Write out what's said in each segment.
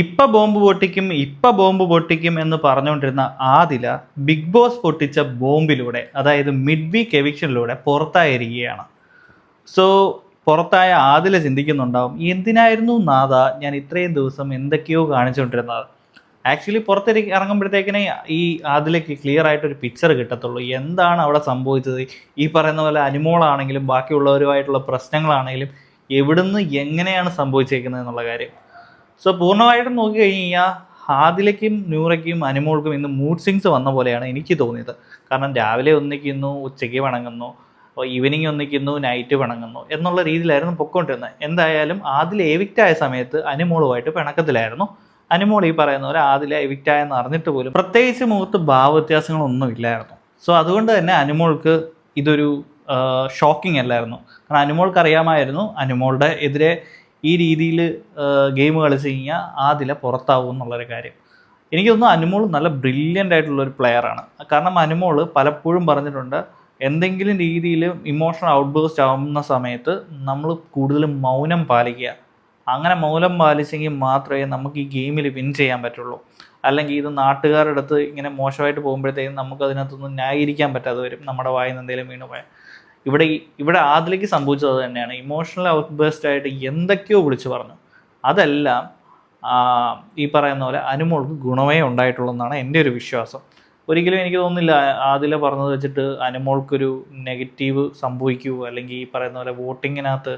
ഇപ്പ ബോംബ് പൊട്ടിക്കും ഇപ്പ ബോംബ് പൊട്ടിക്കും എന്ന് പറഞ്ഞുകൊണ്ടിരുന്ന ആദില ബിഗ് ബോസ് പൊട്ടിച്ച ബോംബിലൂടെ അതായത് മിഡ് വീക്ക് എവിക്ഷനിലൂടെ പുറത്തായിരിക്കുകയാണ്. സോ പുറത്തായ ആദില ചിന്തിക്കുന്നുണ്ടാവും എന്തിനായിരുന്നു നാഥ ഞാൻ ഇത്രയും ദിവസം എന്തൊക്കെയോ കാണിച്ചുകൊണ്ടിരുന്നത്? ആക്ച്വലി പുറത്തേക്ക് ഇറങ്ങുമ്പോഴത്തേക്കിനെ ഈ ആദിലേക്ക് ക്ലിയർ ആയിട്ട് ഒരു പിക്ചർ കിട്ടത്തുള്ളൂ. എന്താണ് അവിടെ സംഭവിച്ചത്? ഈ പറയുന്ന പോലെ അനുമോളാണെങ്കിലും ബാക്കിയുള്ളവരുമായിട്ടുള്ള പ്രശ്നങ്ങളാണെങ്കിലും എവിടുന്ന് എങ്ങനെയാണ് സംഭവിച്ചേക്കുന്നത് എന്നുള്ള കാര്യം. സോ പൂർണമായിട്ടും നോക്കി കഴിഞ്ഞാൽ ഹാദിലയ്ക്കും ന്യൂറയ്ക്കും അനുമോൾക്കും ഇന്ന് മൂഡ് സിങ്സ് വന്ന പോലെയാണ് എനിക്ക് തോന്നിയത്. കാരണം രാവിലെ ഒന്നിക്കുന്നു ഉച്ചയ്ക്ക് വണങ്ങുന്നു ഈവനിങ് ഒന്നിക്കുന്നു നൈറ്റ് വണങ്ങുന്നു എന്നുള്ള രീതിയിലായിരുന്നു പൊക്കോണ്ടിരുന്നത്. എന്തായാലും ആദിൽ എവിക്റ്റ് ആയ സമയത്ത് അനുമോളുമായിട്ട് പിണക്കത്തിലായിരുന്നു. അനുമോൾ ഈ പറയുന്ന പോലെ ആദില എവിക്റ്റായെന്ന് അറിഞ്ഞിട്ട് പോലും പ്രത്യേകിച്ച് മുഖത്ത് ഭാവവ്യത്യാസങ്ങളൊന്നും ഇല്ലായിരുന്നു. സോ അതുകൊണ്ട് തന്നെ അനുമോൾക്ക് ഇതൊരു ഷോക്കിംഗ് അല്ലായിരുന്നു. കാരണം അനുമോൾക്ക് അറിയാമായിരുന്നു അനുമോളുടെ എതിരെ ഈ രീതിയിൽ ഗെയിം കളിച്ച് കഴിഞ്ഞാൽ ആദില പുറത്താവും എന്നുള്ളൊരു കാര്യം. എനിക്ക് തോന്നുന്നു അനുമോൾ നല്ല ബ്രില്യന്റ് ആയിട്ടുള്ള ഒരു പ്ലെയറാണ് കാരണം അനുമോൾ പലപ്പോഴും പറഞ്ഞിട്ടുണ്ട് എന്തെങ്കിലും രീതിയിൽ ഇമോഷണൽ ഔട്ട്ബേസ്റ്റ് ആവുന്ന സമയത്ത് നമ്മൾ കൂടുതലും മൗനം പാലിക്കുക. അങ്ങനെ മൗനം പാലിച്ചെങ്കിൽ മാത്രമേ നമുക്ക് ഈ ഗെയിമിൽ വിൻ ചെയ്യാൻ പറ്റുള്ളൂ. അല്ലെങ്കിൽ ഇത് നാട്ടുകാരുടെ അടുത്ത് ഇങ്ങനെ മോശമായിട്ട് പോകുമ്പോഴത്തേക്കും നമുക്ക് അതിനകത്തൊന്നും ന്യായീകരിക്കാൻ പറ്റാതെ വരും. നമ്മുടെ വായിൽ നിന്ന് എന്തെങ്കിലും വീണ് പോയാൽ ഇവിടെ ഇവിടെ ആദിലേക്ക് സംഭവിച്ചത് തന്നെയാണ്. ഇമോഷണൽ ഔട്ട് ഔട്ട്ബേസ്റ്റ് ആയിട്ട് എന്തൊക്കെയോ വിളിച്ചു പറഞ്ഞു. അതെല്ലാം ഈ പറയുന്ന പോലെ അനുമോൾക്ക് ഗുണമേ ഉണ്ടായിട്ടുള്ളൂ എന്നാണ് എന്റെ ഒരു വിശ്വാസം. ഒരിക്കലും എനിക്ക് തോന്നുന്നില്ല ആദില പറഞ്ഞത് വെച്ചിട്ട് അനുമോൾക്കൊരു നെഗറ്റീവ് സംഭവിക്കുമോ അല്ലെങ്കിൽ ഈ പറയുന്ന പോലെ വോട്ടിങ്ങിനകത്ത്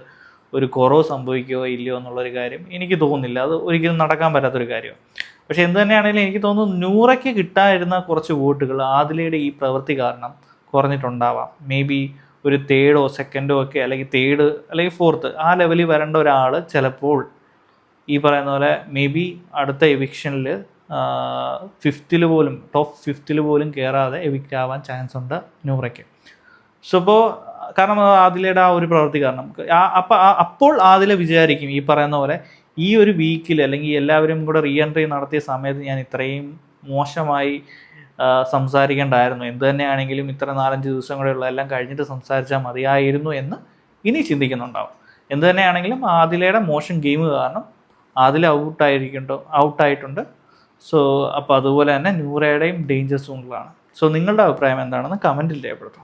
ഒരു കുറവ് സംഭവിക്കുകയോ ഇല്ലയോ എന്നുള്ളൊരു കാര്യം എനിക്ക് തോന്നുന്നില്ല. അത് ഒരിക്കലും നടക്കാൻ പറ്റാത്തൊരു കാര്യമാണ്. പക്ഷേ എന്ത് തന്നെയാണെങ്കിലും എനിക്ക് തോന്നുന്നു നൂറയ്ക്ക് കിട്ടാതിരുന്ന കുറച്ച് വോട്ടുകൾ ആദിലയുടെ ഈ പ്രവൃത്തി കാരണം കുറഞ്ഞിട്ടുണ്ടാവാം. മേ ബി ഒരു തേർഡോ സെക്കൻഡോ ഒക്കെ അല്ലെങ്കിൽ തേർഡ് അല്ലെങ്കിൽ ഫോർത്ത് ആ ലെവലിൽ വരേണ്ട ഒരാൾ ചിലപ്പോൾ ഈ പറയുന്ന പോലെ മേ ബി അടുത്ത എവിക്ഷനിൽ ഫിഫ്തിൽ പോലും ടോപ്പ് ഫിഫ്തിൽ പോലും കയറാതെ എവിക്റ്റ് ആവാൻ ചാൻസ് ഉണ്ട് നൂറയ്ക്ക്. സോ ഇപ്പോൾ കാരണം ആദിലയുടെ ആ ഒരു പ്രവൃത്തി കാരണം. അപ്പ അപ്പോൾ ആദില വിചാരിക്കും ഈ പറയുന്ന പോലെ ഈ ഒരു വീക്കിൽ അല്ലെങ്കിൽ എല്ലാവരും കൂടെ റീ എൻട്രി നടത്തിയ സമയത്ത് ഞാൻ ഇത്രയും മോശമായി സംസാരിക്കേണ്ടായിരുന്നു. എന്ത് തന്നെയാണെങ്കിലും ഇത്ര നാലഞ്ച് ദിവസം കൂടെയുള്ള എല്ലാം കഴിഞ്ഞിട്ട് സംസാരിച്ചാൽ മതിയായിരുന്നു എന്ന് ഇനി ചിന്തിക്കുന്നുണ്ടാവും. എന്ത് തന്നെയാണെങ്കിലും ആദിലയുടെ മോശം ഗെയിം കാരണം ആദില ഔട്ടായിരിക്കുന്നുണ്ടോ ഔട്ടായിട്ടുണ്ട് സോ അപ്പോൾ അതുപോലെ തന്നെ നൂറയുടെയും ഡേഞ്ചർ സോണിലാണ് സോ നിങ്ങളുടെ അഭിപ്രായം എന്താണെന്ന് കമന്റിൽ രേഖപ്പെടുത്തും